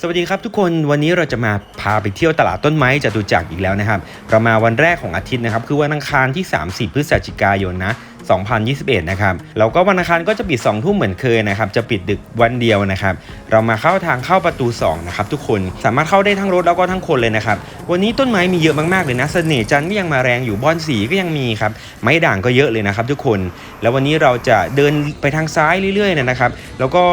สวัสดีครับทุกคนวันนี้เราจะมาพาไปเที่ยวตลาดต้นไม้จตุจักรอีกแล้วนะครับเรามาวันแรกของอาทิตย์นะครับคือวันอังคารที่ 30 พฤศจิกายนนะ 2021 นะครับแล้วก็วันอังคารก็จะปิด 2 ทุ่มเหมือนเคยนะครับจะปิดดึกวันเดียวนะครับ เรามาเข้าทางเข้าประตู 2 นะครับทุกคนสามารถเข้าได้ทั้งรถแล้วก็ทั้งคนเลยนะครับวันนี้ต้นไม้มีเยอะมากๆเลยนะเสน่ห์จันทร์ก็ยังมาแรงอยู่บอนสีก็ยังมีครับไม้ด่างก็เยอะเลยนะครับทุกคน แล้ววันนี้เราจะเดินไปทางซ้ายเรื่อยๆนะครับ แล้วก็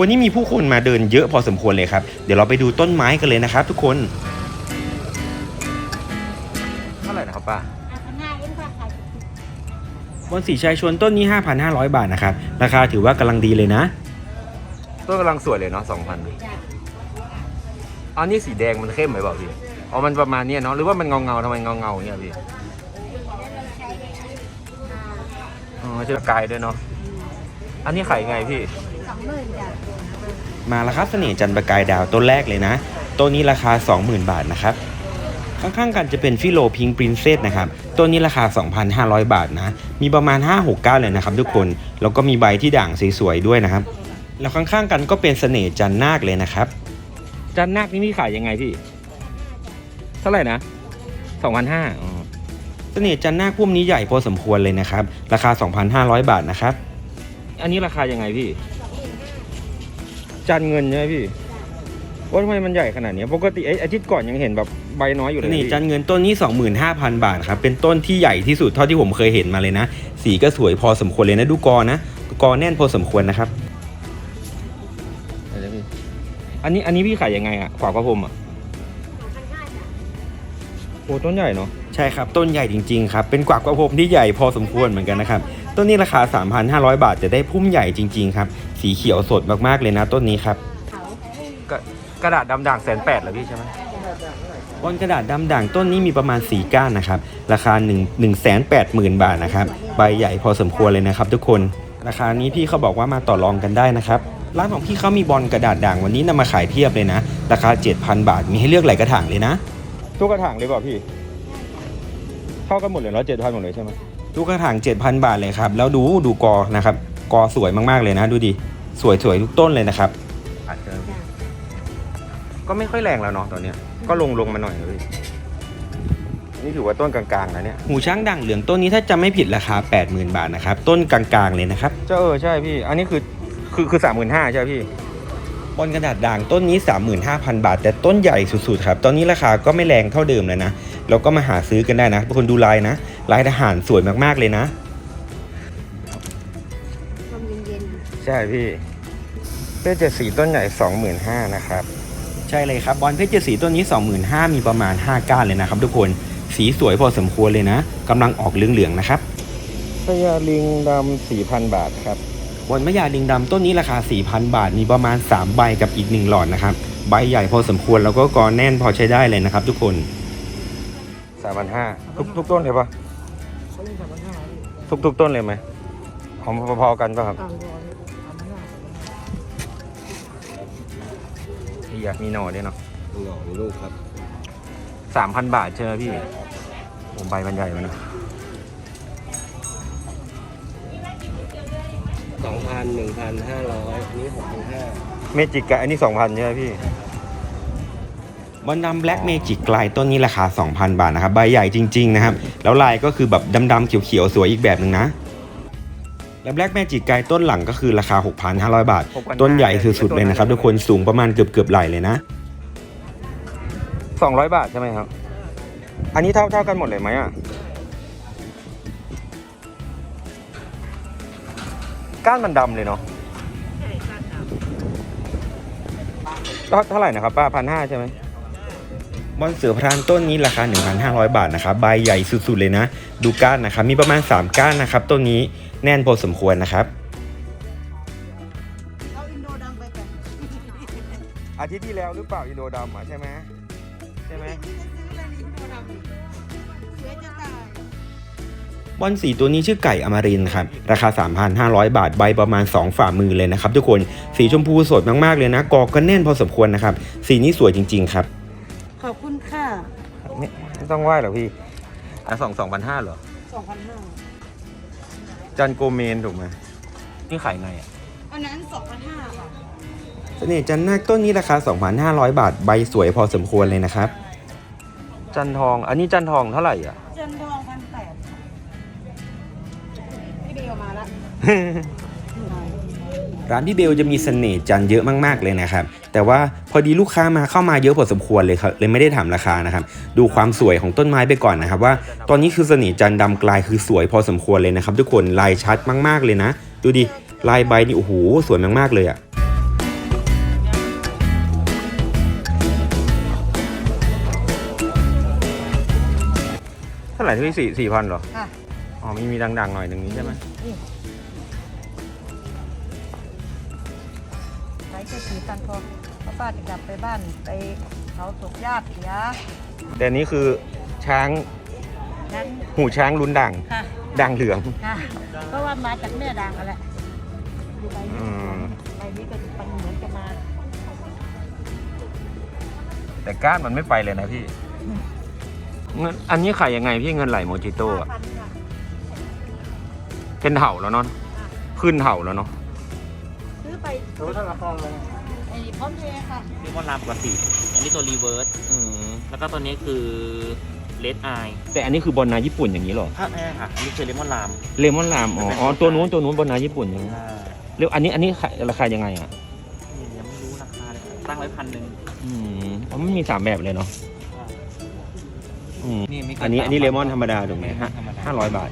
วันนี้มีผู้คนมาเดินเยอะพอสมควรเลยครับ เดี๋ยวเราไปดูต้นไม้กันเลยนะครับ ทุกคนเท่าไหร่นะครับป้าพันห้าเอ็นค่ะขายบอนสีชายชวนต้นนี้ 5,500 บาทนะครับ ราคาถือว่ากำลังดีเลยนะ ต้นกำลังสวยเลยเนาะ2,000จ้ะอันนี้สีแดงมันเข้มไหมบอกพี่อ๋อมันประมาณเนี้ยเนาะหรือว่ามันเงาเงาๆทำไมเงาเงาๆเนี่ยพี่อ๋อชื่อกายด้วยเนาะอันนี้ขายไงพี่สองหมื่นจ้ะ มาแล้วครับเสน่ห์จันประกายดาวต้นแรกเลยนะต้นนี้ราคา 20,000 บาทนะครับข้างๆกันจะเป็นฟิโลพิงปรินเซสนะครับต้นนี้ราคา 2,500 บาทนะ มีประมาณ 5 6 9 เลยนะครับทุกคน แล้วก็มีใบที่ด่างสวยๆด้วยนะครับ แล้วข้างๆกันก็เป็นเสน่ห์จันนาคเลยนะครับ จันนาคนี่พี่ขายยังไงพี่ เท่าไหร่นะ 2,500อ๋อเสน่ห์จันนาคพุ่มนี้ใหญ่พอสมควรเลยนะครับ ราคา 2,500 บาทนะครับ อันนี้ราคายังไงพี่ จันเงินใช่ไหมพี่ว่าทำไมมันใหญ่ขนาดนี้ปกติไอ้อาทิตย์ก่อนยังเห็นแบบใบน้อยอยู่เลยนี่จันเงินต้นนี้ 25,000 บาทครับ เป็นต้นที่ใหญ่ที่สุดเท่าที่ผมเคยเห็นมาเลยนะ สีก็สวยพอสมควรเลยนะ ดูกอนะกอแน่นพอสมควรนะครับ อันนี้อันนี้พี่ขายยังไงอะขวากพระพรหมอะพันห้าจ้ะโอ้ต้นใหญ่เนาะใช่ครับ ต้นใหญ่จริง ๆ ครับ เป็นกวากกระพรมที่ใหญ่พอสมควรเหมือนกันนะครับ ต้นนี้ราคา 3,500 บาทจะได้พุ่มใหญ่จริง ๆ ครับ สีเขียวสดมากๆเลยนะต้นนี้ครับเขากระดาษดำด่างแสนแปดเหรอพี่ใช่ไหมบนกระดาษดำด่างต้นนี้มีประมาณ 4 ก้านนะครับ ราคา 1 1 8 0 0 0 0 บาทนะครับ ใบใหญ่พอสมควรเลยนะครับทุกคน ราคานี้พี่เขาบอกว่ามาต่อรองกันได้นะครับ ร้านของพี่เขามีบอลกระดาษด่างวันนี้นำมาขายเพียบเลยนะ ราคา 7,000 บาท มีให้เลือกหลายกระถางเลยนะ ทุกกระถางเลยเปล่าพี่ เท่ากันหมดเลยแล้วเจ็ดพันหมดเลยใช่ไหม ทุกกระถาง 7,000 บาทเลยครับ แล้วดูดูกอนะครับ กอสวยมากๆเลยนะ ดูดิ สวยๆทุกต้นเลยนะครับก็ไม่ค่อยแรงแล้วเนาะตอนเนี้ย ก็ลงลงมาหน่อยเลยนี่ถือว่าต้นกลางๆนะเนี่ยหูช้างด่างเหลืองต้นนี้ถ้าจำไม่ผิดราคา 80,000 บาทนะครับ ต้นกลางๆเลยนะครับเจ้าเออใช่พี่ อันนี้คือคือคือสามหมื่นห้าใช่พี่ บอลกระดาษด่างต้นนี้ 35,000 บาท แต่ต้นใหญ่สุดๆครับ ตอนนี้ราคาก็ไม่แรงเท่าเดิมแล้วนะแล้วก็มาหาซื้อกันได้นะทุกคนดูลายนะลายทหารสวยมากๆเลยนะลมเย็นใช่พี่เพชรเจ็ดสีต้นใหญ่ 25,000นะครับใช่เลยครับบอลเพชรเจ็ดสีต้นนี้ 25,000มีประมาณ 5 ก้านเลยนะครับทุกคนสีสวยพอสมควรเลยนะกำลังออกเหลืองๆนะครับพญาลิงดำ4,000 บาทครับ บอลพญาลิงดำต้นนี้ราคา 4,000 บาท มีประมาณ 3 ใบกับอีก 1 หลอดนะครับ ใบใหญ่พอสมควรแล้วก็กอแน่นพอใช้ได้เลยนะครับ ทุกคน 3,500ทุกทุกต้นเลยปะทุกทุกต้นเลยไหมของพอๆกันปะครับอยากมีหน่อด้วยเนาะหน่อลูกครับสามพันบาทใช่ไหมพี่ผมใบมันใหญ่มันนะ สองพันหนึ่งพันห้าร้อยนี่หกพันห้าเมจิกกะอันนี้สองพันใช่ไหมพี่บอลดำแบล็กเมจิกลายต้นนี้ราคา 2,000 บาทนะครับ ใบใหญ่จริง ๆ นะครับ แล้วลายก็คือแบบดำๆเขียวๆ สวยอีกแบบหนึ่งนะ และแบล็กเมจิกไกต้นหลังก็คือราคา 6,500 บาทต้นใหญ่สุดๆเลยนะครับ ทุกคนสูงประมาณเกือบๆไหล่เลยนะ 200 บาทใช่ไหมครับ อันนี้เท่าเท่ากันหมดเลยไหมอะ ก้านมันดำเลยเนาะเท่าเท่าไหร่นะครับป้าพันห้าใช่ไหมบอลเสือพรานต้นนี้ราคา 1,500 บาทนะครับใบใหญ่สุดๆเลยนะ ดูก้านนะครับ มีประมาณ 3 ก้านนะครับต้นนี้แน่นพอสมควรนะครับเอาอินโดดังไปก่อนอาทิตย์ที่แล้วหรือเปล่าอินโดดำอะใช่ไหมใช่ไหม บอลสีตัวนี้ชื่อไก่อมรินทร์ครับ ราคา 3,500 บาทใบประมาณ 2 ฝ่ามือเลยนะครับทุกคนสีชมพูสดมากๆเลยนะ กอก็แน่นพอสมควรนะครับ สีนี้สวยจริง ๆ ครับ ขอบคุณค่ะ ไม่ไม่ต้องไหว้หรอพี่อะสองสองพันห้าเหรอสองพันห้าจันโกเมนถูกไหมนี่ขายไงอะเออันนั้นสองพันห้าค่ะเสน่ห์จันนาคต้นนี้ราคา 2,500 บาทใบสวยพอสมควรเลยนะครับ จันทอง อันนี้จันทองเท่าไหร่อะ ร้านพี่เบลจะมีเสน่ห์จันทร์เยอะมากๆเลยนะครับ แต่ว่าพอดีลูกค้ามาเข้ามาเยอะพอสมควรเลยครับเลยไม่ได้ถามราคานะครับ ดูความสวยของต้นไม้ไปก่อนนะครับ ว่าตอนนี้คือเสน่ห์จันทร์ดำกลายคือสวยพอสมควรเลยนะครับ ทุกคนลายชัดมาก ๆเลยนะ ดูดิลายใบนี่โอ้โหสวยมากๆเลยอะเท่าไหร่ที่สี่สี่พันหรอค่ะอ๋อมีมีดังๆหน่อยหนึ่งนี้ใช่ไหมีกันพอเพราะป้าจะกลับไปบ้านไปเขาศพญาติเสียแต่นี้คือช้างนั้นหูช้างลุ้นด่างค่ะด่างเหลืองค่ะเพราะว่ามาจากแม่ดังกันแหละดูใบนี้มใบนี้ก็มันเหมือนจะมาแต่ก้านมันไม่ไปเลยนะพี่เงินอันนี้ขายยังไงพี่เงินไหลโมจิโต้ห้าอะพันค่ะเป็นเห่าแล้วเนาะขึ้นเห่าแล้วเนาะซื้อไป รู้เท่าราคาเลย ไอ้พร้อมเพย์ค่ะเรียกว่าลามปกติ อันนี้ตัวรีเวิร์สอืมแล้วก็ตัวนี้คือเลดไอแต่อันนี้คือบอลนาญี่ปุ่นอย่างนี้เหรอ ถ้าแม่ค่ะอันนี้คือเลมอนลาม เลมอนลาม อ๋อ อ๋อ ตัวนู้นตัวนู้นบอลนาญี่ปุ่นอย่างนี้เรียกอันนี้อันนี้ขายราคายังไงอะ ยังไม่รู้ราคาเลยค่ะตั้งไว้พันหนึ่งอืมอ๋อมันมีสามแบบเลยเนาะอืมนี่ไม่เกิอันนี้อันนี้เลมอนธรรมดาถูกไหมฮะธรรมดาห้าร้อยบาท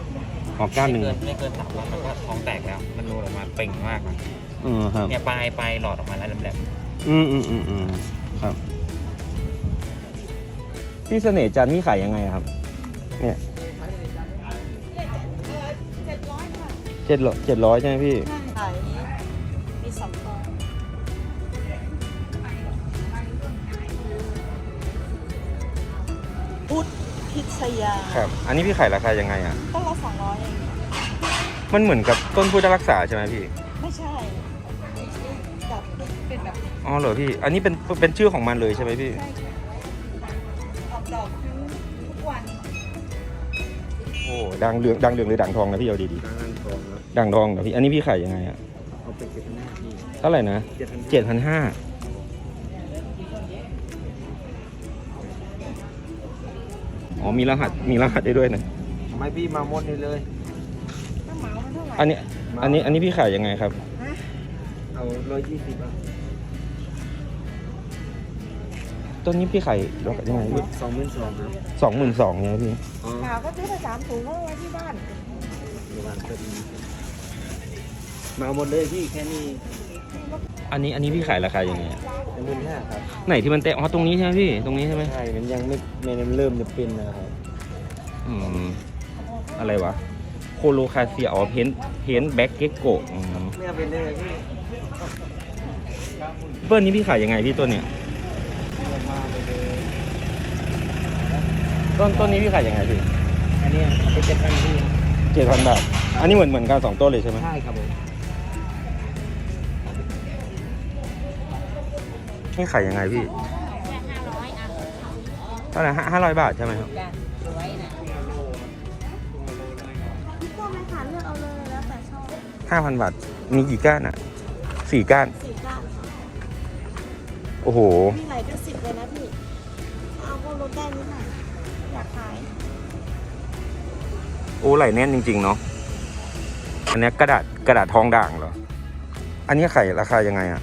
ออกก้านหนึ่งไม่เกินไม่เกินสามวันมันก็ท้องแตกแล้ว มันนูนออกมาเป่งมากนะ อืมครับ เนี่ยปลายปลายหลอดออกมาแล้วแหลมอืมอืมอืมอืมครับ พี่เสน่ห์จันทร์นี่ขายยังไงอะครับ เนี่ยเจ็ดร้อยค่ะเจ็ดร้อยเจ็ดร้อยใช่ไหมพี่ ขายมีสองตัวพุทธพิชยาครับ อันนี้พี่ขายราคายังไงอะ ต้นละสองร้อยเองมันเหมือนกับต้นพุทธรักษาใช่ไหมพี่ อ๋อเหรอพี่ อันนี้เป็นเป็นชื่อของมันเลยใช่ไหมพี่ ใช่ออกดอกทั้งทุกวันโอ้ดังเหลืองดังเหลืองหรือด่างทองนะพี่เอาดีร้านทองนะๆด่างทองเหรอพี่ อันนี้พี่ขายยังไงอะเอาไปเก็บหน้าที่เท่าไหร่นะเจ็ดพันเจ็ดพันห้าอ๋อมีรหัสมีรหัสได้ด้วยนะทำไมพี่มาหมดนี่เลย ถ้าเหมามันเท่าไหร่อันนี้อันนี้อันนี้พี่ขายยังไงครับฮะเอาร้อยยี่สิบอะ ต้นนี้พี่ขายยังไงพี่สองหมื่นสองนะสองหมื่นสองเนี่ยพี่อ๋อเหมาก็ซื้อไปสามถุงก็ไว้ที่บ้านระหว่างพอดีมาหมดเลยพี่แค่นี้อันนี้อันนี้พี่ขายราคายังไงอะหนึ่งหมื่นห้าครับไหนที่มันเตะอ๋อตรงนี้ใช่ไหมพี่ตรงนี้ใช่ไหมใช่มันยังไม่ไม่เริ่มจะเป็นนะครับอืมอะไรวะโคโลคาเซียอ๋อเพนเพนแบ็กเกโกะอืมไม่เอาเป็นเลยพี่เปิ้ลนี้พี่ขายยังไงพี่ต้นเนี่ย มาไปเลย ต้นต้นนี้พี่ขายยังไงพี่อันนี้เป็นเจ็ดพันพี่เจ็ดพันบาท อันนี้เหมือนเหมือนกันสองต้นเลยใช่ไหมใช่ครับผมนี่ขายยังไงพี่แค่ห้าร้อยอะเท่าไหร่ห้าร้อยบาทใช่ไหมครับจ้ะสวยนะพี่ก็ไม่ขาเลือกเอาเลยแล้วแต่ชอบห้าพันบาท มีกี่ก้านอะสี่ก้านสี่เก้าโอ้โห มีไหลเป็นสิบเลยนะพี่ เอาก็ลดได้นิดหน่อยอย อ้ไหลแน่นจริง ๆ เนาะอันเนี้ยกระดาษกระดาษทองด่างเหรอ อันนี้ขายราคายังไงอะ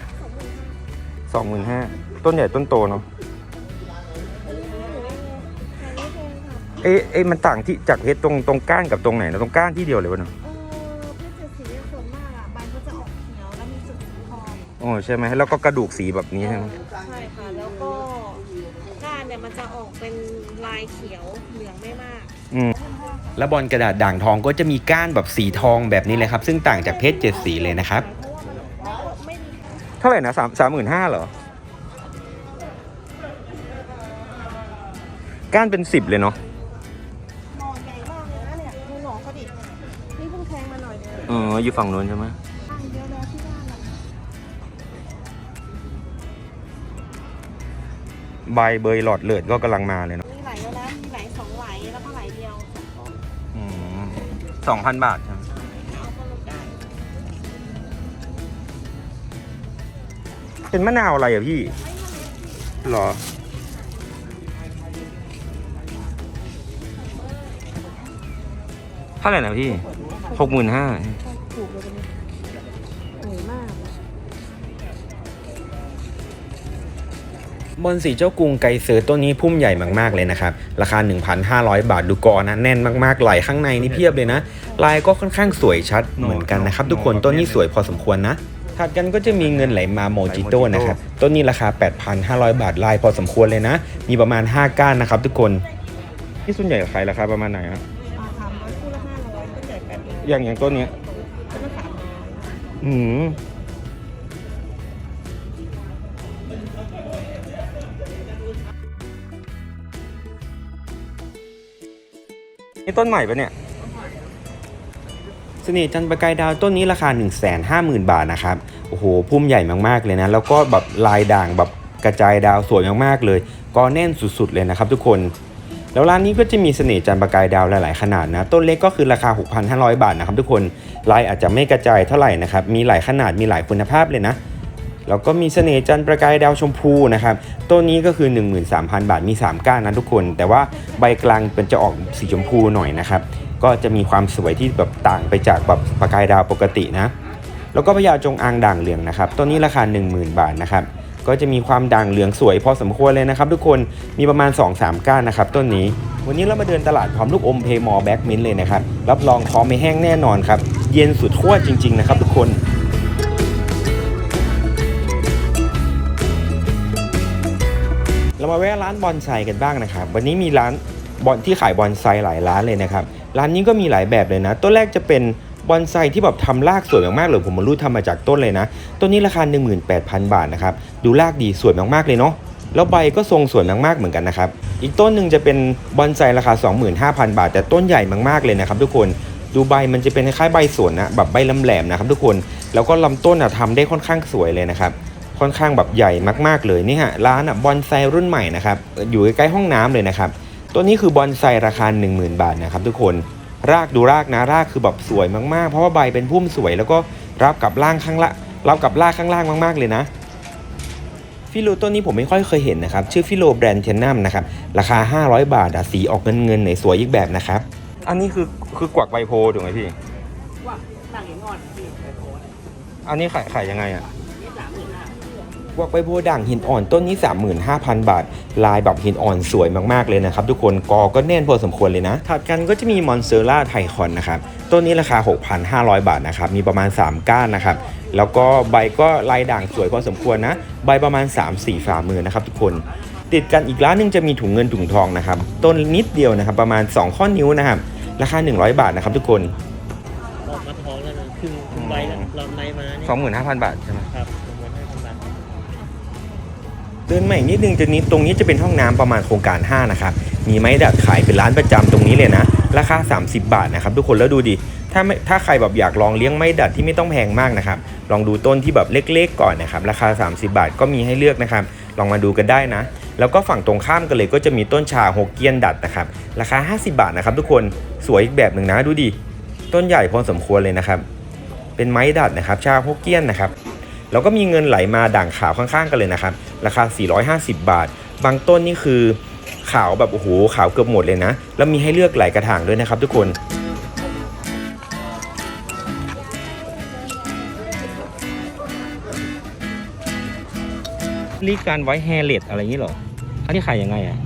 สองหมื่นห้าต้นใหญ่ต้นโตเนาะเอ๊ะเอ๊ะมันต่างที่จากเพชรตรงตรงก้านกับตรงไหนนะตรงก้านที่เดียวเลยวะเนาะเออเพชรเจ็ดสีส่วนมากอะใบก็จะออกเขียวแล้วมีจุดสีทองโอ้ใช่ไหมแล้วก็กระดูกสีแบบนี้ใช่ไหมใช่ค่ะแล้วก็ก้านเนี่ย มันจะออกเป็นลายเขียวเหลืองไม่มากอืมแล้วบอลกระดาษด่างทองก็จะมีก้านแบบสีทองแบบนี้เลยครับ ซึ่งต่างจากเพชรเจ็ดสีเลยนะครับเพราะว่ามันไม่มีเท่าไหร่นะสามสามหมื่นห้าเหรอ ก้านเป็นสิบเลยเนาะหน่อใหญ่มากเลยนะเนี่ยดูหน่อเขาดินี่เพิ่งแทงมาหน่อยเดียว เอออยู่ฝั่งนู้นใช่ไหม ใบเบยหลอดเลือดก็กำลังมาเลยเนาะมีไหลแล้วนะมีไหลสองไหลแล้วก็ไหลเดียวสองพันบาทใช่ไหมเอาก็ลดได้เป็นมะนาวอะไรอะพี่หรอ เท่าไหร่นะพี่หกหมื่นห้า บอลสีเจ้ากรุงไกเซอร์ต้นนี้พุ่มใหญ่มากๆเลยนะครับ ราคา 1,500 บาทดูกอนะแน่นมากๆไหลข้างในนี่เพียบเลยนะ ลายก็ค่อนข้างสวยชัดเหมือนกันนะครับ ทุกคนต้นนี้สวยพอสมควรนะถัดกันก็จะมีเงินไหลมาโมจิโต้นะครับต้นนี้ราคา 8,500 บาทลายพอสมควรเลยนะ มีประมาณ 5 ก้านนะครับ ทุกคนที่ส่วนใหญ่ขายราคาประมาณไหนครับราคาร้อยคู่ละห้าร้อยก็จ่ายแปดร้อยอย่างอย่างต้นเนี้ยก็ละสามร้อยอืม นี่ต้นใหม่ปะเนี่ยเสน่ห์จันประกายดาวต้นนี้ราคา 1 5 0 0 0 0 บาทนะครับ โอ้โหพุ่มใหญ่มากๆเลยนะ แล้วก็แบบลายด่างแบบกระจายดาวสวยมากๆเลย ก็แน่นสุดๆเลยนะครับทุกคน แล้วร้านนี้ก็จะมีเสน่ห์จันประกายดาวหลายๆขนาดนะ ต้นเล็กก็คือราคา 6,500 บาทนะครับทุกคน ลายอาจจะไม่กระจายเท่าไหร่นะครับ มีหลายขนาดมีหลายคุณภาพเลยนะ แล้วก็มีเสน่ห์จันประกายดาวชมพูนะครับต้นนี้ก็คือ 13,000 บาทมี 3 ก้านนะทุกคน แต่ว่าใบกลางเป็นจะออกสีชมพูหน่อยนะครับก็จะมีความสวยที่แบบต่างไปจากแบบประกายดาวปกตินะแล้วก็พญาจงอางด่างเหลืองนะครับต้นนี้ราคา 10,000 บาทนะครับก็จะมีความด่างเหลืองสวยพอสมควรเลยนะครับ ทุกคนมีประมาณ 2-3 ก้านนะครับต้นนี้ วันนี้เรามาเดินตลาดพร้อมลูกอมเพมอแบ็กมินเลยนะครับรับรองท้อไม่แห้งแน่นอนครับเย็นสุดขั้วจริง ๆ นะครับทุกคน มาแวะร้านบอนไซกันบ้างนะครับ วันนี้มีร้านบอนที่ขายบอนไซหลายร้านเลยนะครับ ร้านนี้ก็มีหลายแบบเลยนะต้นแรกจะเป็นบอนไซที่แบบทำรากสวยมากๆเลยผมมารู้ทำมาจากต้นเลยนะ ต้นนี้ราคา 18,000 บาทนะครับ ดูรากดีสวยมากๆเลยเนาะ แล้วใบก็ทรงสวยมากๆเหมือนกันนะครับ อีกต้นหนึ่งจะเป็นบอนไซราคา 25,000 บาท แต่ต้นใหญ่มากๆเลยนะครับ ทุกคนดูใบมันจะเป็นคล้ายใบสวนนะแบบใบลำแหลมนะครับทุกคน แล้วก็ลำต้นอะทำได้ค่อนข้างสวยเลยนะครับ ค่อนข้างแบบใหญ่มากๆเลยนี่ฮะร้านอะบอนไซรุ่นใหม่นะครับอยู่ใกล้ๆห้องน้ำเลยนะครับตัวนี้คือบอนไซราคา 10,000 บาทนะครับทุกคนรากดูรากนะรากคือแบบสวยมากๆ เพราะว่าใบเป็นพุ่มสวยแล้วก็รับกับล่างข้างละรับกับรากข้างล่างมาก ๆเลยนะฟิโลต้นนี้ผมไม่ค่อยเคยเห็นนะครับ ชื่อฟิโลแบรนด์เทนนัมนะครับ ราคา 500 บาทอะสีออกเงินเงินๆหน่อยสวยอีกแบบนะครับ อันนี้คือคือกวักใบโพถูกไหมพี่ว่าต่างหินอ่อนพี่ไปโพสอันนี้ขายขายยังไงอะ กวักใบบัวด่างหินอ่อนต้นนี้ 35,000 บาท ลายแบบหินอ่อนสวยมากๆเลยนะครับ ทุกคนกอก็แน่นพอสมควรเลยนะ ถัดกันก็จะมีมอนเซอร่าไทคอนนะครับต้นนี้ราคา 6,500 บาทนะครับ มีประมาณ 3 ก้านนะครับ แล้วก็ใบก็ลายด่างสวยพอสมควรนะ ใบประมาณ 3-4ฝ่ามือนะครับทุกคนติดกันอีกร้านหนึงจะมีถุงเงินถุงทองนะครับต้นนิดเดียวนะครับ ประมาณ 2 ข้อนิ้วนะครับ ราคา 100 บาทนะครับทุกคนออกมาท้องแล้วนะครึ่งครึ่งใบแล้วเราในมานี่25,000บาทใช่ไหมครับ เดินมาอีกนิดนึงจะนี้ตรงนี้จะเป็นห้องน้ำประมาณโครงการ 5 นะครับ มีไม้ดัดขายเป็นร้านประจำตรงนี้เลยนะ ราคา 30 บาทนะครับ ทุกคนแล้วดูดิ ถ้าไม่ถ้าใครแบบอยากลองเลี้ยงไม้ดัดที่ไม่ต้องแพงมากนะครับ ลองดูต้นที่แบบเล็กๆ ก่อนนะครับ ราคา 30 บาทก็มีให้เลือกนะครับ ลองมาดูกันได้นะ แล้วก็ฝั่งตรงข้ามกันเลยก็จะมีต้นชาฮกเกี้ยนดัดนะครับ ราคา 50 บาทนะครับ ทุกคน สวยอีกแบบหนึ่งนะ ดูดิ ต้นใหญ่พอสมควรเลยนะครับ เป็นไม้ดัดนะครับ ชาฮกเกี้ยนนะครับ แล้วก็มีเงินไหลมาด่างขาวข้างๆกันเลยนะครับ ราคา 450 บาท บางต้นนี่คือขาวแบบโอ้โหขาวเกือบหมดเลยนะ แล้วมีให้เลือกหลายกระถางด้วยนะครับ ทุกคนรีการไว้แฮร์เลดอะไรอย่างนี้เหรออันนี้ขายยังไงอะ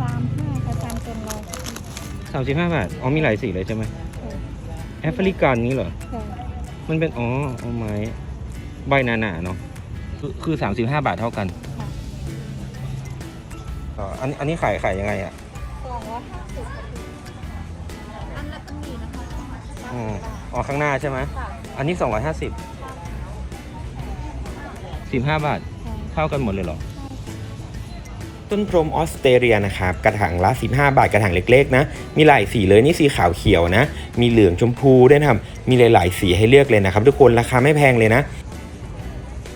สามห้ากับสามเต็มร้อยสามสิบห้าบาท อ๋อมีหลายสีเลยใช่ไหมแอฟริกันนี้เหรอใช่มันเป็น อ๋อเอาไม้ ใบหนาๆเนาะคือคือสามสิบห้าบาทเท่ากันอ๋ออันอันนี้ขายขายยังไงอะสองร้อยห้าสิบอันละก็มีนะคะอ๋ออ๋อข้างหน้าใช่ไหม ค่ะอันนี้250 15บาท เท่ากันหมดเลยเหรอ ต้นพรมออสเตรเลียนะครับกระถางละ 15 บาทกระถางเล็กๆนะ มีหลายสีเลยนี่สีขาวเขียวนะ มีเหลืองชมพูด้วยนะครับมีหลายๆสีให้เลือกเลยนะครับ ทุกคนราคาไม่แพงเลยนะ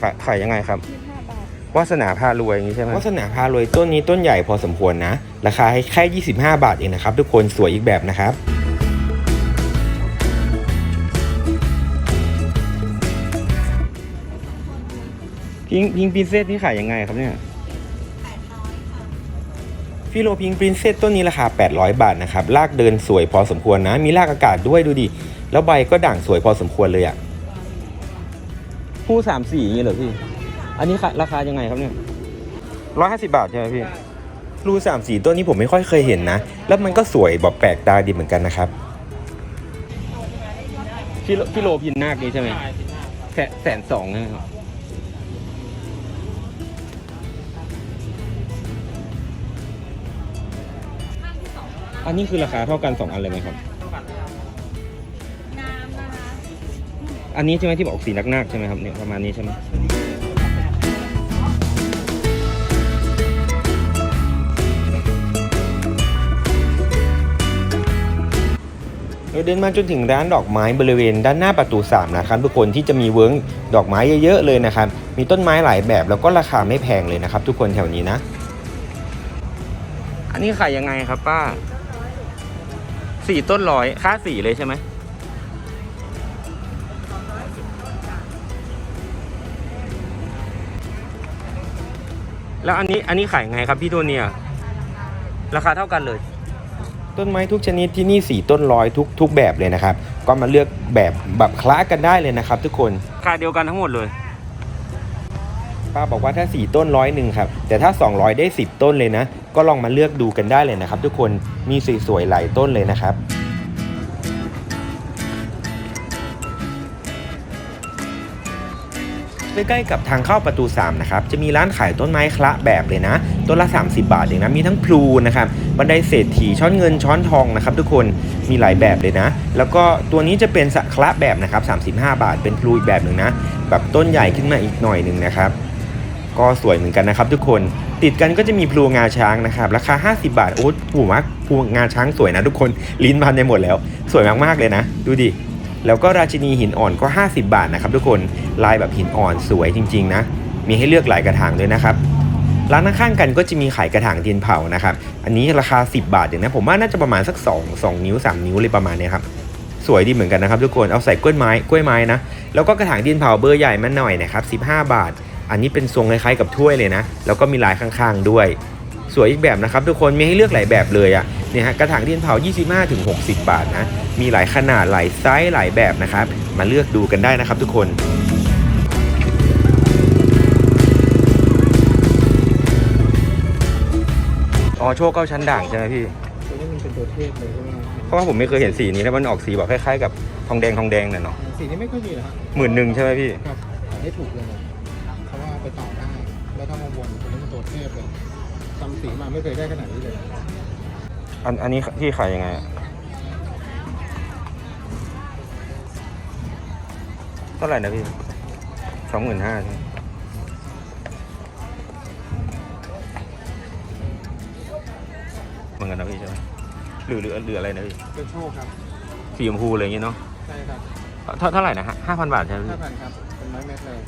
ขายขายยังไงครับยี่ห้าบาทวาสนาพารวยอย่างนี้ใช่ไหมวาสนาพารวยต้นนี้ต้นใหญ่พอสมควรนะ ราคาให้แค่25 บาทเองนะครับ ทุกคนสวยอีกแบบนะครับอพิงพิงปรินเซสนี่ขายยังไงครับเนี่ยฟิโลพิงปรินเซสต้นนี้ราคา 800 บาทนะครับ ลากเดินสวยพอสมควรนะ มีลากอากาศด้วยดูดิ แล้วใบก็ด่างสวยพอสมควรเลยอะ่ะ ผู้สามสี่อย่างนี้เหรอพี่ อันนี้ราคายังไงครับเนี่ยร้อยห้าสิบาทใช่ไหมพี่รูสามสีต้นนี้ผมไม่ค่อยเคยเห็นนะ แล้วมันก็สวยแบบแปลกตาดีเหมือนกันนะครับพี่โลพี่โลพินนาคนี้ใช่ไหมแสนแสนสองนะครับอันนี้คือราคาเท่ากันสองอันเลยไหมครับ อันนี้ใช่ไหมที่บอกสีนักๆใช่ไหมครับเนี่ยประมาณนี้ใช่ไหมเราเดินมาจนถึงร้านดอกไม้บริเวณด้านหน้าประตู3นะครับทุกคนที่จะมีเวิร์งดอกไม้เยอะๆเลยนะครับ มีต้นไม้หลายแบบแล้วก็ราคาไม่แพงเลยนะครับ ทุกคนแถวนี้นะ อันนี้ขายยังไงครับป้าสี่ต้นร้อยค่าสี่เลยใช่ไหม แล้วอันนี้อันนี้ขายไงครับพี่โทเนียราคาเท่ากันเลย ต้นไม้ทุกชนิดที่นี่สีต้นร้อยทุกทุกแบบเลยนะครับ ก็มาเลือกแบบแบบคล้ากันได้เลยนะครับ ทุกคนราคาเดียวกันทั้งหมดเลยป้าบอกว่าถ้าสีต้นร้อยหนึ่งครับ แต่ถ้า 200 ได้ 10 ต้นเลยนะ ก็ลองมาเลือกดูกันได้เลยนะครับ ทุกคนมีสวยๆหลายต้นเลยนะครับ ใกล้ๆกับทางเข้าประตู 3 นะครับ จะมีร้านขายต้นไม้คละแบบเลยนะ ต้นละ 30 บาทเองนะ มีทั้งพลูนะครับ บันไดเศรษฐีช้อนเงินช้อนทองนะครับทุกคน มีหลายแบบเลยนะ แล้วก็ตัวนี้จะเป็นสะคละแบบนะครับ 35 บาท เป็นพลูอีกแบบหนึ่งนะ แบบต้นใหญ่ขึ้นมาอีกหน่อยหนึ่งนะครับก็สวยเหมือนกันนะครับทุกคนติดกันก็จะมีพลูงาช้างนะครับราคา 50 บาทโอ้โหว่าพลูงาช้างสวยนะทุกคนลิ้นพันในหมดแล้ว สวยมากๆเลยนะ ดูดิ แล้วก็ราชินีหินอ่อนก็ 50 บาทนะครับทุกคนลายแบบหินอ่อนสวยจริงๆนะมีให้เลือกหลายกระถางด้วยนะครับร้านข้างๆกันก็จะมีขายกระถางเทียนเผานะครับ อันนี้ราคา 10 บาทเองนะผมว่าน่าจะประมาณสัก 2 2 นิ้ว 3 นิ้วเลยประมาณเนี้ยครับ สวยดีเหมือนกันนะครับทุกคน เอาใส่กล้วยไม้กล้วยไม้นะ แล้วก็กระถางเทียนเผาเบอร์ใหญ่มาหน่อยนะครับ 15 บาท อันนี้เป็นทรงคล้ายๆกับถ้วยเลยนะ แล้วก็มีลายข้างๆด้วย สวยอีกแบบนะครับทุกคนมีให้เลือกหลายแบบเลยอะ่ะเนี่ยฮะกระถางเทียนเผา 25ถึง60 บาทนะมีหลายขนาดหลายไซส์หลายแบบนะครับมาเลือกดูกันได้นะครับทุกคนอ๋อโชคเก้าชั้นด่างใช่ไหมพี่ตัวนี้มันเป็นตัวเทพเลยใช่ไหมเพราะว่าผมไม่เคยเห็นสีนี้แล้วมันออกสีแบบคล้ายๆกับทองแดงทองแดงน่ะเนาะสีนี้ไม่ค่อยมีหรอกครับหมื่นหนึ่งใช่ไหมพี่ครับขายได้ถูกเลยนะำสีมาไม่เคยได้ขนาดนี้เลย อันอันนี้พี่ขายยังไงอะเท่าไหร่นะพี่สองหมื่นห้าใช่ไหมเหมือนกันนะพี่ใช่ไหมหรือหรือหรืออะไรนะพี่เป็นโชคครับ สีชมพูอะไรอย่างเงี้ยเนาะใช่ครับ เท่าเท่าไหร่นะฮะห้าพันบาทใช่ไหมพี่ห้าพันครับ เป็นไม้เม็ดเลย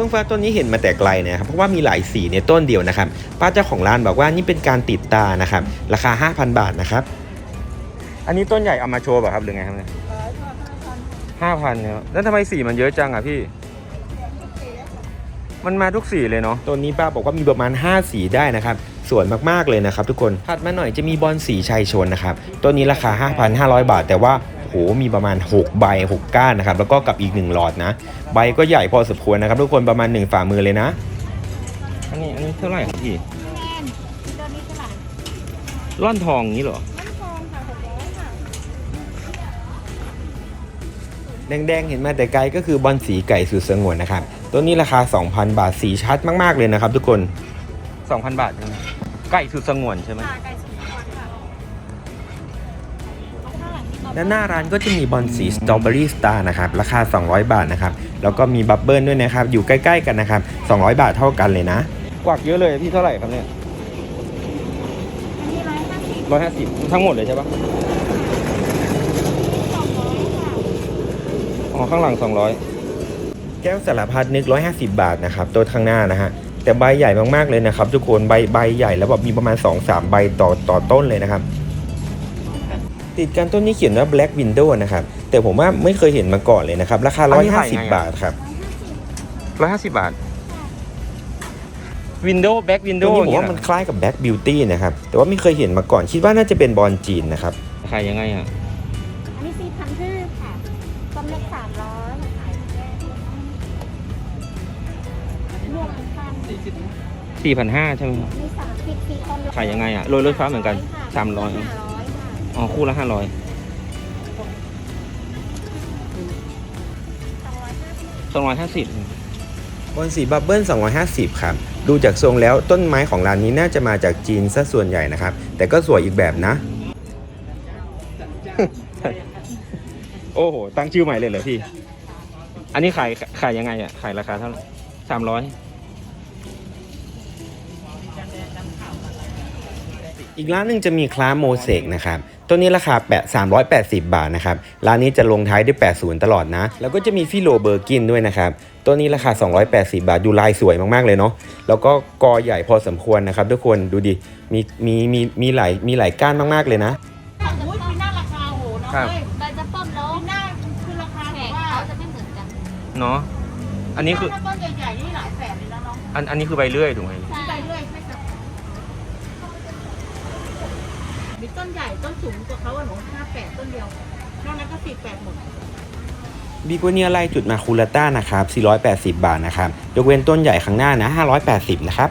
ฟื่องฟ้าต้นนี้เห็นมาแต่ไกลนะครับเพราะว่ามีหลายสีในต้นเดียวนะครับ ป้าเจ้าของร้านบอกว่านี่เป็นการติดตานะครับ ราคา 5,000 บาทนะครับ อันนี้ต้นใหญ่เอามาโชว์แบบครับหรือไงครับเนี่ยห้าพันเนี่ยแล้วทำไมสีมันเยอะจังอะพี่ มันมาทุกสีเลยเนาะต้นนี้ป้าบอกว่ามีประมาณ 5 สีได้นะครับสวยมากๆเลยนะครับทุกคนถัดมาหน่อยจะมีบอลสีชัยชนนะครับต้นนี้ราคา 5,500 บาท แต่ว่า โหมีประมาณ 6 ใบ 6 ก้านนะครับ แล้วก็กับอีก 1 หลอดนะ ใบก็ใหญ่พอสมควรนะครับ ทุกคนประมาณ 1 ฝ่ามือเลยนะ อันนี้อันนี้เท่าไหร่ครับพี่แอนตัวนี้เท่าไหร่ร่อนทองนี้เหรอน้ำทองค่ะหกร้อยค่ะแดงๆ เห็นมาแต่ไกลก็คือบอลสีไก่สุดสงวนนะครับ ตัวนี้ราคา 2,000 บาทสีชัดมากๆเลยนะครับ ทุกคน 2,000 บาทใช่ไหมไก่สุดสงวนใช่ไหมค่ะไก่ ด้านหน้าร้านก็จะมีบอลสีสตรอเบอรี่สตาร์นะครับ ราคา 200 บาทนะครับ แล้วก็มีบับเบิลด้วยนะครับ อยู่ใกล้ ๆ กันนะครับ 200 บาทเท่ากันเลยนะ กวักเยอะเลยพี่เท่าไหร่ครับเนี่ยอันนี้ร้อยห้าสิบ150ทั้งหมดเลยใช่ปะสองร้อยค่ะอ๋อข้างหลัง 200 แก้วสารพัดนึก 150 บาทนะครับตัวข้างหน้านะฮะแต่ใบใหญ่มากๆเลยนะครับ ทุกคนใบใบใหญ่แล้วแบบมีประมาณ 2-3 ใบต่อต่อต้นเลยนะครับ ติดกันต้นนี้เขียนว่า Black Window นะครับ แต่ผมว่าไม่เคยเห็นมาก่อนเลยนะครับ ราคา อันนี้ขายไง150 อะ บาทครับร้อยห้าสิบบาท วินโดว์แบ็กวินโดตัวว์นี้ผมว่ามันคล้ายกับ Black Beauty นะครับ แต่ว่าไม่เคยเห็นมาก่อนคิดว่าน่าจะเป็นบอลจีนนะครับ ขายยังไงอะ อันนี้สี่พันห้าค่ะต้นเล็กสามร้อยรวมเป็นพัน สี่พันห้าใช่ไหมครับ มีสามสิบสี่ต้นเล็กขายยังไงอะโรยรถฟ้าเหมือนกันค่ะสามร้อย ห้าร้อยค่ะ อ๋อ คู่ละห้าร้อยสองร้อยห้าสิบสองร้อยห้าสิบบอลสีบับเบิ้ล250 ครับ ดูจากทรงแล้วต้นไม้ของร้านนี้น่าจะมาจากจีนซะส่วนใหญ่นะครับ แต่ก็สวยอีกแบบนะ โอ้โห ตั้งชื่อใหม่เลยเหรอพี่ อันนี้ขายขายยังไงอะ ขายราคาเท่าไหร่สามร้อยอีกร้านหนึ่งจะมีคลาสโมเสกนะครับ ตัวนี้ราคาแปะ380 บาทนะครับ ร้านนี้จะลงท้ายด้วย 80 ตลอดนะ แล้วก็จะมีฟิโลเบอร์กินด้วยนะครับ ตัวนี้ราคา 280 บาท ดูลายสวยมากๆเลยเนาะ แล้วก็กอใหญ่พอสมควรนะครับทุกคน ดูดิ มีมีมีมีหลายมีหลายก้านมากๆเลยนะ อุ้ยปีหน้าราคาโหเนาะครับ เฮ้ยเราจะต้นแล้วปีหน้าคือราคาแขแบบกว่าเขาจะไม่เหมือนกัน เนาะ อันนี้คือ ถ้าต้นใหญ่ๆนี่หลายแสนเลยนะน้องอันอันนี้คือใบเลื่อยถูกไหม ใช่ ไปเรื่อยไม่จับมี ต้นใหญ่ต้นสูงกว่าเขาอะหนูห้าแปดต้นเดียวนอกนั้นก็สี่แปดหมด บิโกเนียไลจุดมาคูลาต้านะครับ 480 บาทนะครับ ยกเว้นต้นใหญ่ข้างหน้านะ 580 นะครับ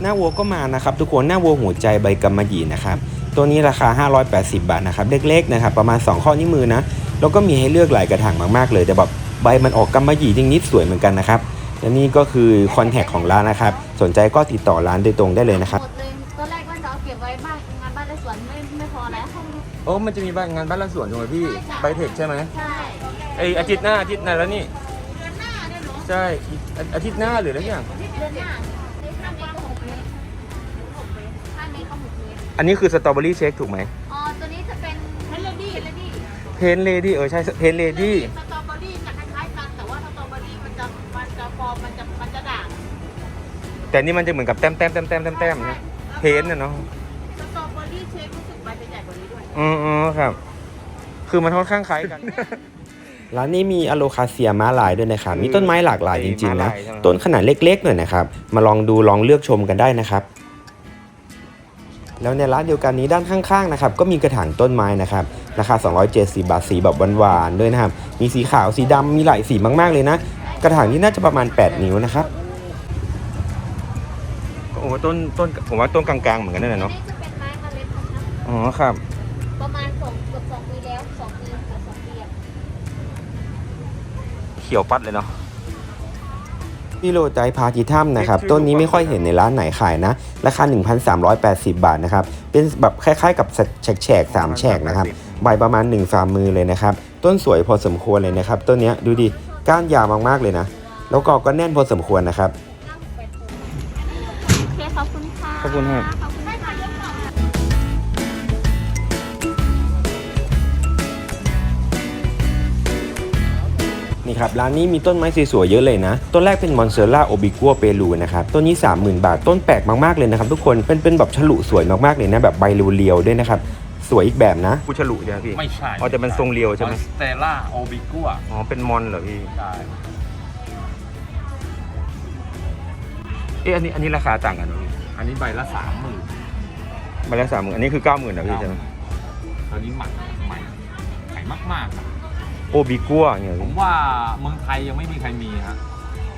หน้าวัวก็มานะครับ ทุกคนหน้าวัวหัวใจใบกำมะหยี่นะครับ ตัวนี้ราคา 580 บาทนะครับ เล็กๆนะครับ ประมาณ 2 ข้อนิ้วมือนะ แล้วก็มีให้เลือกหลายกระถางมากๆ เลย แต่แบบใบมันออกกำมะหยี่นิดๆสวยเหมือนกันนะครับ และนี่ก็คือคอนแทคของร้านนะครับ สนใจก็ติดต่อร้านโดยตรงได้เลยนะครับ อ้มันจะมีบ้านงานบ้านละสวนถูกไหมพี่ใบเทคใช่ไหมใช่ไออาทิตย์หน้าอาทิตย์หน้าแล้วนี่เดือนหน้าเนี่ยหนูใช่อีกอาอาทิตย์หน้าหรืออะไรอย่าง เดือนหน้าในข้างเมตรหกเมตรหกเมตรข้างเมตรเขาหกเมตรอันนี้คือสตรอเบอรี่เช็คถูกไหมอ๋อตัวนี้จะเป็นเฮลดี้เฮลดี้เพนเลดี้เออใช่เพนเลดี้สตรอเบอรี่จะคล้ายๆกันแต่ว่าสตรอเบอรี่มันจะมันจะฟอร์มมันจะมันจะด่างแต่นี่มันจะเหมือนกับแต้มแต้มแต้มแต้มแต้มแต้มนะเพนน่ะเนาะ อ๋ออ๋อครับ คือมันค่อนข้างคล้ายกัน ร้านนี้มีอะโลคาเซียม้าลายด้วยนะครับ มีต้นไม้หลากหลายจริงๆนะม้าลายใช่ไหมต้นขนาดเล็กๆหน่อยนะครับ มาลองดูลองเลือกชมกันได้นะครับ แล้วในร้านเดียวกันนี้ด้านข้างๆนะครับ ก็มีกระถางต้นไม้นะครับ ราคา 270 บาทสีแบบหวานๆด้วยนะครับ มีสีขาวสีดำมีหลายสีมากๆเลยนะ กระถางนี้น่าจะประมาณ 8 นิ้วนะครับ โอ้ต้นต้นผมว่าต้นกลางๆเหมือนกันนั่นแหละเนาะนี่จะเป็นไม้เมล็ดนะครับอ๋อครับ ประมาณสองเกือบสองปีแล้วสองปีเกือบสองปีอะเขียวปัดเลยเนาะพี่โรใจพาทิทัมนะครับต้นนี้ไม่ค่อยเห็นในร้านไหนขายนะ ราคา 1,380 บาทนะครับ เป็นแบบคล้ายๆ กับแฉกแฉกๆสามแฉกนะครับ ใบประมาณ1ฝ่ามือเลยนะครับ ต้นสวยพอสมควรเลยนะครับ ต้นเนี้ยดูดิ ก้านยาวมากๆเลยนะ แล้วก็ก็แน่นพอสมควรนะครับ โอเคขอบคุณค่ะ ขอบคุณครับ ครับ ร้านนี้มีต้นไม้สวยๆเยอะเลยนะ ต้นแรกเป็นมอนเซอร่าโอบิกัวเปรูนะครับ ต้นนี้ 30,000 บาท ต้นแปลกมากๆเลยนะครับทุกคนเป็นเป็นแบบฉลุสวยมากๆเลยนะ แบบใบเรียวๆด้วยนะครับ สวยอีกแบบนะกูฉลุใช่ไหมพี่ไม่ใช่อ๋อแต่มันทรงเรียวใช่ไหมสเตล่าโอบิกัวอ๋อเป็นมอนเหรอพี่ใช่เอ๊ะอันนี้อันนี้ราคาต่างกันเหรอพี่อันนี้ใบละสามหมื่นใบละสามหมื่นอันนี้คือเก้าหมื่นนะพี่ใช่ไหมอันนี้ใหม่ใหม่ใหม่มากๆอะ โอบิกัวอย่างเงี้ยผมพี่ว่าเมืองไทยยังไม่มีใครมีฮะ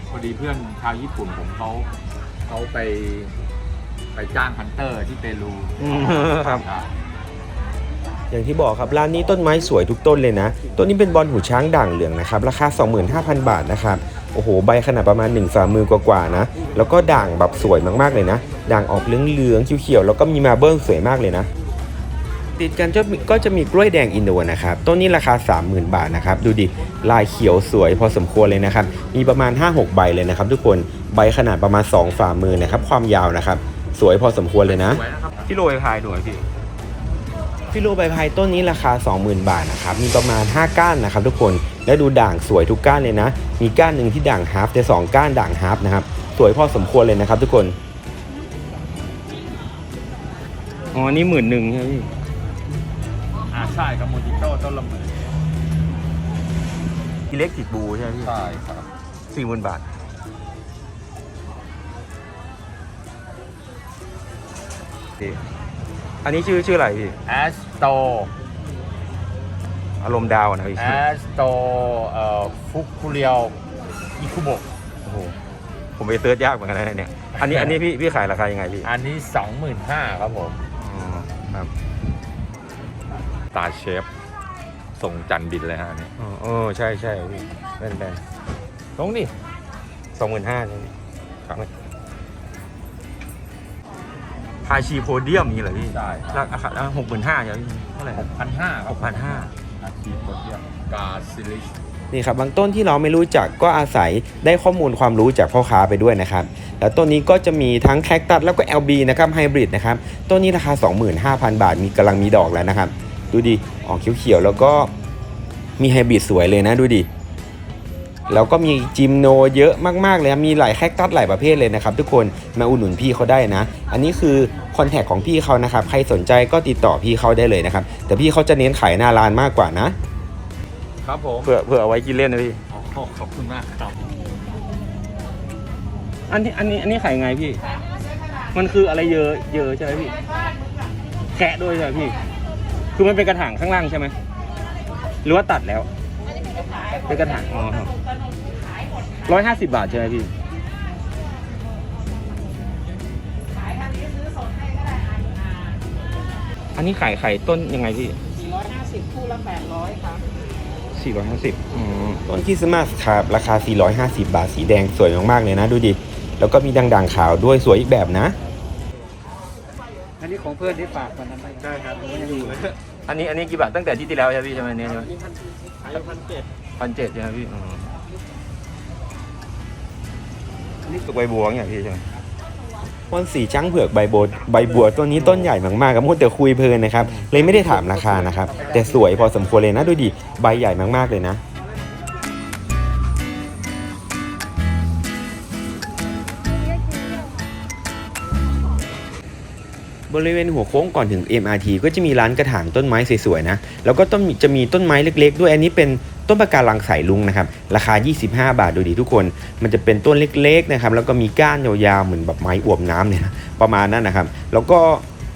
พอดีเพื่อนชาวญี่ปุ่นผมเขาเขาไปไปจ้างฮันเตอร์ที่เปรูอืมครับใช่อย่างที่บอกครับร้านนี้ต้นไม้สวยทุกต้นเลยนะ ต้นนี้เป็นบอลหูช้างด่างเหลืองนะครับ ราคา 25,000 บาทนะครับ โอ้โห ใบขนาดประมาณ1ฝ่ามือกว่าๆนะ แล้วก็ด่างแบบสวยมากๆเลยนะ ด่างออกเหลืองๆเขียวๆแล้วก็มีมาเบิ้ลสวยมากเลยนะ ติดกันจะมีก็จะมีกล้วยแดงอินโดนะครับต้นนี้ราคา 30,000 บาทนะครับดูดิลายเขียวสวยพอสมควรเลยนะครับ มีประมาณ 5-6 ใบเลยนะครับ ทุกคนใบขนาดประมาณ 2 ฝ่ามือนะครับ ความยาวนะครับ สวยพอสมควรเลยนะสวยนะครับที่โรยพายดูไหมพี่ฟิโลใบพายต้นนี้ราคา 20,000 บาทนะครับมีประมาณ 5 ก้านนะครับทุกคนและดูด่างสวยทุกก้านเลยนะ มีก้านหนึ่งที่ด่างฮาร์ฟแต่สองก้านด่างฮาร์ฟนะครับสวยพอสมควรเลยนะครับ ทุกคนอ๋อนี่หมื่นหนึ่งใช่ไหมพี่ ใช่ครับโมจิโต้ต้นละหมื่นอิเล็กทริกบูใช่ไหมพี่ใช่ครับ สี่หมื่นบาท โอเค อันนี้ชื่อชื่ออะไรพี่ แอสโตอารมณ์ดาวนะพี่แอสโตเอ่อฟุกุเรียวอิคุโบะโอ้โห ผมไปเซิร์ชยากเหมือนกันนะเนี่ย อันนี้อันนี้พี่พี่ขายราคายังไงพี่ อันนี้สองหมื่นห้าครับผม อ๋อ ครับ ตาเชฟส่งจันบินเลยฮะอันนี่อ๋อเออใช่ใช่พี่แบนแบนตรงนี่สองหมื่นห้าใช่ไหมครับพาชีโพเดียมนี่เหรอพี่ได้ราคาหกหมื่นห้าใช่ไหมพี่เท่าไหร่หกพันห้าคหรับกพันห้า อาชีพคนเดียวกาซิลิช นี่ครับบางต้นที่เราไม่รู้จักก็อาศัยได้ข้อมูลความรู้จากพ่อค้าไปด้วยนะครับแล้วต้นนี้ก็จะมีทั้งแคคตัสแล้วก็ LB นะครับไฮบริดนะครับต้นนี้ราคา 25,000 บาทมีกำลังมีดอกแล้วนะครับ ดูดิออกเขียวๆแล้วก็มีไฮบริดสวยเลยนะดูดิแล้วก็มีจิมโนเยอะมากๆเลยครับมีหลายแคคตัสหลายประเภทเลยนะครับทุกคนมาอุดหนุนพี่เขาได้นะ อันนี้คือคอนแทคของพี่เขานะครับใครสนใจก็ติดต่อพี่เขาได้เลยนะครับแต่พี่เขาจะเน้นขายหน้าร้านมากกว่านะ ครับผมเพื่อเพื่อเอาไว้กินเล่นนะพี่อ๋อขอบคุณมากครับอันนี้อันนี้อันนี้ขายไงพี่ มันคืออะไรเยอะเยอะใช่ไหมพี่แคะด้วยใช่ไหมพี่ คือมันเป็นกระถางข้างล่างใช่ไหมหรือว่าตัดแล้ว เป็นกระถางอ๋อร้อยห้าสิบบาทใช่ไหมพี่อันนี้ขายขายต้นยังไงพี่450 คู่ละ 800ครับสี่ร้อยห้าสิบอืมต้นคริสต์มาสครับราคา 450 บาทสีแดงสวยมากๆเลยนะ ดูดิ แล้วก็มีด่างๆขาวด้วยสวยอีกแบบนะ อันนี้ของเพื่อนที่ฝากวันนั้นไปใช่ครับยัง อยู่เลยอันนี้อันนี้กี่บาทตั้งแต่ที่ที่แล้วใช่ไหมพี่ใช่ไหมเนี่ยใช่ไหมขายพันเจ็ดพันเจ็ดใช่ไหมพี่อืมอันนี่ตัวใบบัวเนี่ยพี่ใช่ไหมม่อนสีช้างเผือกใบโบใบบัวต้นนี้ต้นใหญ่มากๆครับพูดแต่คุยเพลินนะครับเลยไม่ได้ถามราคานะครับ แต่สวยพอสมควรเลยนะดูดิใบใหญ่มากๆเลยนะ บริเวณหัวโค้งก่อนถึง MRT ก็จะมีร้านกระถางต้นไม้สวยๆนะ แล้วก็ต้นจะมีต้นไม้เล็ก ๆ ด้วย อันนี้เป็นต้นปะการังสายลุงนะครับ ราคา 25 บาทดูดิทุกคน มันจะเป็นต้นเล็กๆนะครับ แล้วก็มีก้านยาวๆ เหมือนแบบไม้อวบน้ำเนี่ยนะประมาณนั้นนะครับ แล้วก็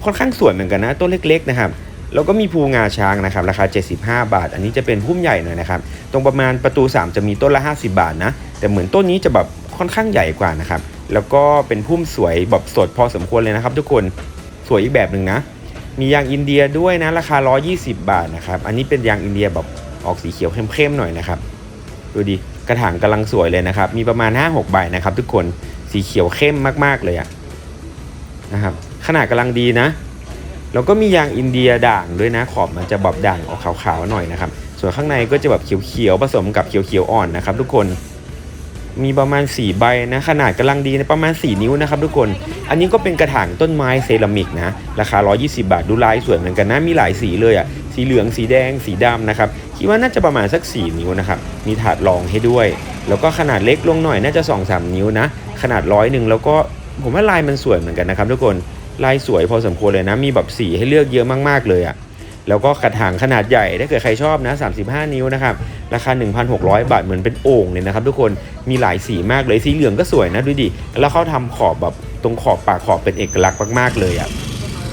ค่อนข้างสวยเหมือนกันนะ ต้นเล็กๆนะครับ แล้วก็มีภูงาช้างนะครับ ราคา 75 บาท อันนี้จะเป็นพุ่มใหญ่หน่อยนะครับ ตรงประมาณประตู 3 จะมีต้นละ 50 บาทนะ แต่เหมือนต้นนี้จะแบบค่อนข้างใหญ่กว่านะครับ แล้วก็เป็นพุ่มสวยแบบสดพอสมควรเลยนะครับ ทุกคน สวยอีกแบบหนึ่งนะ มียางอินเดียด้วยนะ ราคา 120 บาทนะครับ อันนี้เป็นยางอินเดียแบบออกสีเขียวเข้มๆหน่อยนะครับดูดิกระถางกำลังสวยเลยนะครับ มีประมาณ 5-6 ใบนะครับ ทุกคนสีเขียวเข้มมากๆเลยอะนะครับขนาดกำลังดีนะแล้วก็มียางอินเดียด่างด้วยนะขอบมันจะแบบด่างออกขาวๆหน่อยนะครับ ส่วนข้างในก็จะแบบเขียวๆผสมกับเขียวๆอ่อนนะครับ ทุกคน มีประมาณ 4 ใบนะขนาดกำลังดีนะประมาณ 4 นิ้วนะครับทุกคน อันนี้ก็เป็นกระถางต้นไม้เซรามิกนะราคา 120 บาทดูลายสวยเหมือนกันนะมีหลายสีเลยอะ่ะสีเหลืองสีแดงสีดำนะครับคิดว่าน่าจะประมาณสัก 4 นิ้วนะครับมีถาดรองให้ด้วย แล้วก็ขนาดเล็กลงหน่อยน่าจะ 2-3 นิ้วนะขนาดร้อยหนึ่งแล้วก็ผมว่าลายมันสวยเหมือนกันนะครับทุกคนลายสวยพอสมควรเลยนะมีแบบสีให้เลือกเยอะมากๆเลยอะ่ะ แล้วก็กระถางขนาดใหญ่ถ้าเกิดใครชอบนะ 35 นิ้วนะครับ ราคา 1,600 บาทเหมือนเป็นโอ่งเลยนะครับทุกคนมีหลายสีมากเลยสีเหลืองก็สวยนะดูดิ แล้วเขาทำขอบแบบตรงขอบปากขอบเป็นเอกลักษณ์มาก ๆ เลยอะ่ะ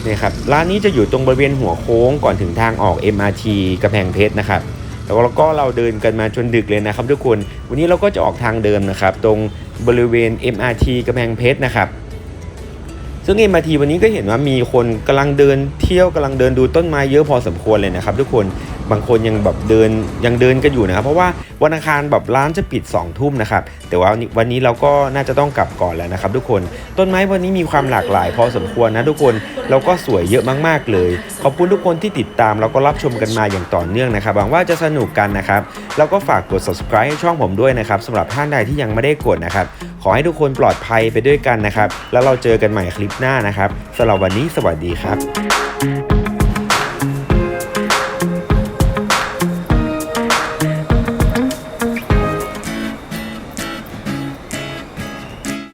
นี่ครับร้านนี้จะอยู่ตรงบริเวณหัวโค้งก่อนถึงทางออก MRT กำแพงเพชรนะครับแล้วก็เราเดินกันมาจนดึกเลยนะครับทุกคน วันนี้เราก็จะออกทางเดิมนะครับ ตรงบริเวณ MRT กำแพงเพชรนะครับ ซึ่ง MRT วันนี้ก็เห็นว่ามีคนกำลังเดินเที่ยวกำลังเดินดูต้นไม้เยอะพอสมควรเลยนะครับทุกคนบางคนยังแบบเดินยังเดินกันอยู่นะครับเพราะว่าวันอังคารแบบร้านจะปิด2องทุ่มนะครับแต่ว่าวันนี้เราก็น่าจะต้องกลับก่อนแล้วนะครับทุกคนต้นไม้วันนี้มีความหลากหลาย พอสมควรนะทุกคนแล้วก็สวยเยอะมากๆเลย ขอบคุณทุกคนที่ติดตามแล้วก็รับชมกันมาอย่างต่อเนื่องนะครับหวังว่าจะสนุกกันนะครับแล้วก็ฝากกด subscribe ให้ช่องผมด้วยนะครับสำหรับท่านใดที่ยังไม่ได้กดนะครับ ขอให้ทุกคนปลอดภัยไปด้วยกันนะครับ แล้วเราเจอกันใหม่คลิปหน้านะครับสำหรับวันนี้สวัสดีครับ